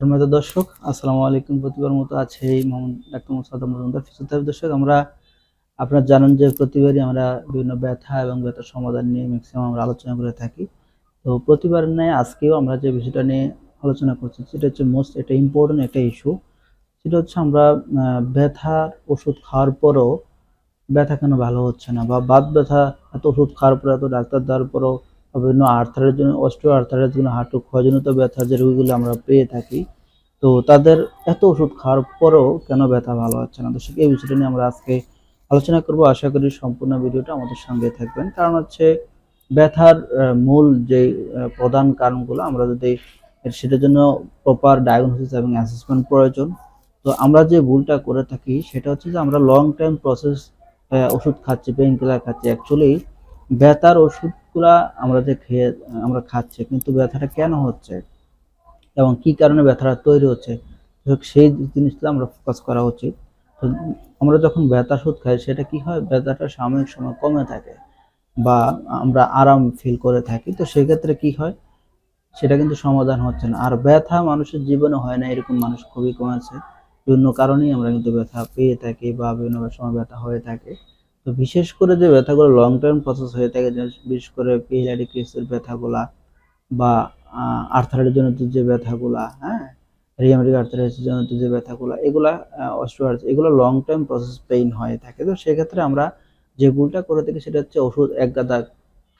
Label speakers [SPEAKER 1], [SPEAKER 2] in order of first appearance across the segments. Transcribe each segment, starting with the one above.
[SPEAKER 1] সম্মানিত দর্শক, আসসালামু আলাইকুম। প্রতিবার মতো আছে এই মোহাম্মদ ডাক্তার মোসাদ মজুমদার ফিজিওথেরাপি দর্শক, আমরা আপনারা জানেন যে প্রতিবারই আমরা বিভিন্ন ব্যথা এবং ব্যথার সমাধান নিয়ে ম্যাক্সিমাম আমরা আলোচনা করে থাকি। তো প্রতিবার ন্যায় আজকেও আমরা যে বিষয়টা নিয়ে আলোচনা করছি, সেটা হচ্ছে মোস্ট একটা ইম্পর্টেন্ট একটা ইস্যু সেটা হচ্ছে আমরা ব্যথার ওষুধ খাওয়ার পরও ব্যথা কেন ভালো হচ্ছে না? বা বাত ব্যথা, এত ওষুধ খাওয়ার পরে এত ডাক্তার দেওয়ার পরও বিভিন্ন আর্থারের জন্য অস্ট্রো আর্থারের জন্য, হাঁটু ক্ষয়জনিত ব্যথা যে রোগীগুলো আমরা পেয়ে থাকি, তো তাদের এত ওষুধ খাওয়ার পরেও কেন ব্যথা ভালো হচ্ছে না? দর্শক, এই বিষয়টা নিয়ে আমরা আজকে আলোচনা করব। আশা করি সম্পূর্ণ ভিডিওটা আমাদের সঙ্গে থাকবেন। কারণ হচ্ছে ব্যথার মূল যে প্রধান কারণগুলো আমরা যদি সেটার জন্য প্রপার ডায়াগনোসিস এবং অ্যাসেসমেন্ট প্রয়োজন, তো আমরা যে ভুলটা করে থাকি সেটা হচ্ছে যে আমরা লং টাইম প্রসেস ওষুধ খাচ্ছি পেইন কিলার খাচ্ছি। অ্যাকচুয়ালি ব্যথার ওষুধগুলা আমরা যে খেয়ে, আমরা খাচ্ছি, কিন্তু ব্যথাটা কেন হচ্ছে? এবং কি কারণে ব্যথাটা তৈরি হচ্ছে? সেই জিনিসটা আমরা ফোকাস করা উচিত। আমরা যখন ব্যথা ওষুধ খাই, সেটা কি হয়? ব্যথাটা সাময়িক সময় কমে থাকে বা আমরা আরাম ফিল করে থাকি। তো সেক্ষেত্রে কি হয়? সেটা কিন্তু সমাধান হচ্ছে না। আর ব্যথা মানুষের জীবনে হয় না, এরকম মানুষ খুবই কমেছে বিভিন্ন কারণেই আমরা কিন্তু ব্যথা পেয়ে থাকি বা বিভিন্ন সময় ব্যথা হয়ে থাকে। তো বিশেষ করে যে ব্যথাগুলো লং টার্ম প্রসেস হয়ে থাকে বিশেষ করে পিএলআইডিকেসের ব্যথাগুলা বা আর্থারাইটিস জনিত যে ব্যথাগুলা হ্যাঁ? রিয়ামেটিক আর্থারাইটিস জন্য যে ব্যথাগুলা, এগুলা অস্ট্রোআর্থ এগুলো লং টার্ম প্রসেস পেইন হয়ে থাকে। তো সেক্ষেত্রে আমরা যে ভুলটা করে থাকি সেটা হচ্ছে ওষুধ এক গাদা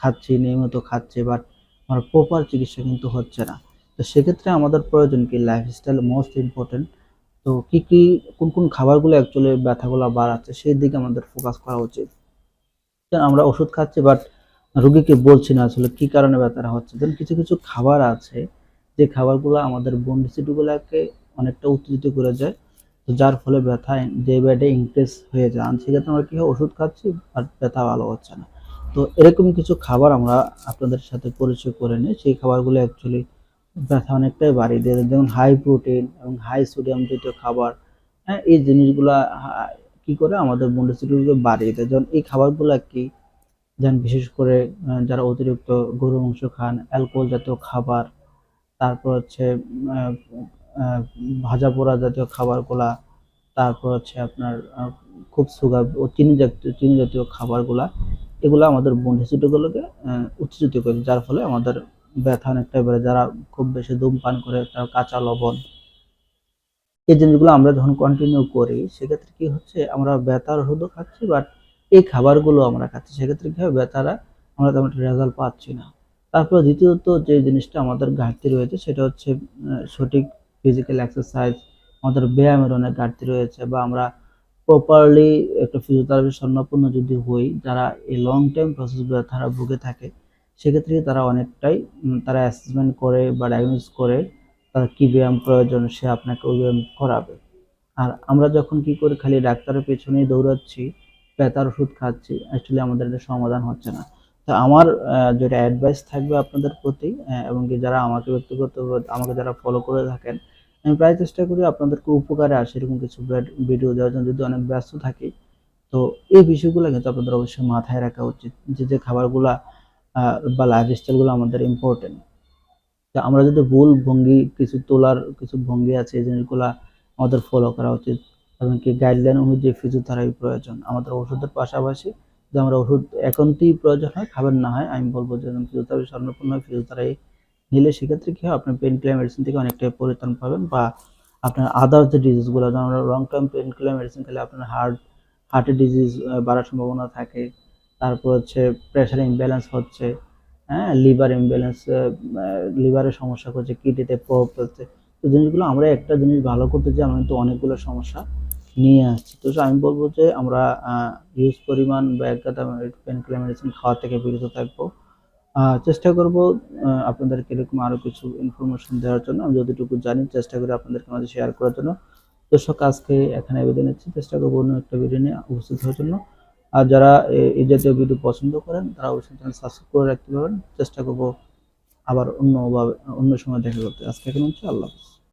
[SPEAKER 1] খাচ্ছি, নিয়মিত খাচ্ছি বাট আমার প্রপার চিকিৎসা কিন্তু হচ্ছে না। তো সেক্ষেত্রে আমাদের প্রয়োজন কি লাইফস্টাইল মোস্ট ইম্পর্টেন্ট তো কি কি, কোন কোন খাবারগুলো অ্যাকচুয়ালি ব্যথাগুলো বাড়াচ্ছে, সেই দিকে আমাদের ফোকাস করা উচিত। আমরা ওষুধ খাচ্ছি বাট রোগীকে বলছি না আসলে কি কারণে ব্যথাটা হচ্ছে। দেন কিছু কিছু খাবার আছে, যে খাবারগুলো আমাদের বোন ডিসিটিগুলোকে অনেকটা উত্তেজিত করে যায় তো যার ফলে ব্যথা ডে বাই ডে ইনক্রিজ হয়ে যায়। সেক্ষেত্রে আমরা কি হয়, ওষুধ খাচ্ছি আর ব্যথা ভালো হচ্ছে না। তো এরকম কিছু খাবার আমরা আপনাদের সাথে পরিচয় করে নিই, সেই খাবারগুলো অ্যাকচুয়ালি ব্যথা অনেকটাই বাড়িয়ে দেয়। যেমন হাই প্রোটিন এবং হাই সোডিয়াম জাতীয় খাবার হ্যাঁ এই জিনিসগুলা হা- কি করে আমাদের বন্ডিসিটিকে বাড়িয়ে দেয়। যেমন এই খাবারগুলো কি? যেমন বিশেষ করে যারা অতিরিক্ত গরু মাংস খান অ্যালকোহল জাতীয় খাবার, তারপর হচ্ছে ভাজা পোড়া জাতীয় খাবারগুলা, তারপর হচ্ছে আপনার খুব সুগার ও চিনি জাতীয় চিনি জাতীয় খাবারগুলা, এগুলো আমাদের বন্ডিসিটিগুলোকে উত্তেজিত করে যার ফলে আমাদের ব্যথা অনেকটাই বেড়ে যারা খুব বেশি ধূমপান করে তার কাঁচা লবণ। এই জিনিসগুলো আমরা যখন কন্টিনিউ করি, সেক্ষেত্রে কি হচ্ছে, আমরা ব্যথার ওষুধও খাচ্ছি বাট এই খাবারগুলো আমরা খাচ্ছি। সেক্ষেত্রে কি হয় ব্যথারা আমরা তেমন রেজাল্ট পাচ্ছি না। তারপর দ্বিতীয়ত যে জিনিসটা আমাদের ঘাটতি রয়েছে, সেটা হচ্ছে সঠিক ফিজিক্যাল এক্সারসাইজ আমাদের ব্যায়ামের অনেক ঘাটতি রয়েছে বা আমরা প্রপারলি একটা ফিজিওথেরাপি স্বর্ণপূর্ণ যদি হই, যারা এই লং টাইম প্রসেস ব্যথারা ভুগে থাকে সেক্ষেত্রে তারা অনেকটাই তারা অ্যাসেসমেন্ট করে বা ডায়াগনোস করে তার কী ব্যায়াম প্রয়োজন সে আপনাকে ওই ব্যায়াম করাবে। আর আমরা যখন কি করি খালি ডাক্তারের পেছনেই দৌড়াচ্ছি, ব্যথার ওষুধ খাচ্ছি অ্যাকচুয়ালি আমাদের এটা সমাধান হচ্ছে না। তো আমার যেটা অ্যাডভাইস থাকবে আপনাদের প্রতি এবং কি যারা আমাকে ব্যক্তিগত আমাকে যারা ফলো করে থাকেন, আমি প্রায় চেষ্টা করি আপনাদেরকে উপকারে আসে এরকম কিছু ভিডিও দেওয়ার জন্য। যদি অনেক ব্যস্ত থাকি, তো এই বিষয়গুলো কিন্তু আপনাদের অবশ্যই মাথায় রাখা উচিত। যে যে খাবারগুলা বা লাইফস্টাইলগুলো আমাদের ইম্পর্টেন্ট তা আমরা যদি ভুল ভঙ্গি, কিছু তোলার কিছু ভঙ্গি আছে, এই জিনিসগুলা আমাদের ফলো করা উচিত। এবং কি গাইডলাইন অনুযায়ী ফিজিওথেরাপি প্রয়োজন। আমাদের ওষুধের পাশাপাশি যদি আমরা ওষুধ একান্তই প্রয়োজন হয়, খাবার না হয়, আমি বলব যে ফিজিওথেরাপি স্বর্ণপূর্ণ ফিজিওথেরাপি নিলে সেক্ষেত্রে কী হয়, আপনি পেন কিলার মেডিসিন থেকে অনেকটাই পরিত্রাণ পাবেন বা আপনার আদার যে ডিজিজগুলো যেমন long term pain killer medicine খেলে আপনার হার্ট হার্টের ডিজিজ বাড়ার সম্ভাবনা থাকে। তারপর হচ্ছে প্রেশার ইমব্যালেন্স হচ্ছে হ্যাঁ লিভার ইমব্যালেন্স লিভারের সমস্যা করছে কিডনিতে প্রভাব পড়ছে তো জিনিসগুলো আমরা একটা জিনিস ভালো করতে চাই আমরা কিন্তু অনেকগুলো সমস্যা নিয়ে আসছি। তো আমি বলব যে আমরা ইউজ পরিমাণ বা এক গাদা পেন কিলার মেডিসিন খাওয়া থেকে বিরত থাকব। চেষ্টা করব আপনাদেরকে এরকম আরও কিছু ইনফরমেশন দেওয়ার জন্য। আমি যতটুকু জানি, চেষ্টা করি আপনাদেরকে মাঝে শেয়ার করার জন্য। দর্শক, আজকে এখানে বিদায় নিচ্ছি। চেষ্টা করব অন্য একটা ভিডিও নিয়ে উপস্থিত হওয়ার জন্য। আর যারা এই জাতীয় ভিডিও পছন্দ করেন, তারা অবশ্যই চ্যানেল সাবস্ক্রাইব করে রাখতে পারেন চেষ্টা করব আবার অন্যভাবে, অন্য সময় দেখা করতে। আজকে এখন হচ্ছে, আল্লাহ হাফেজ।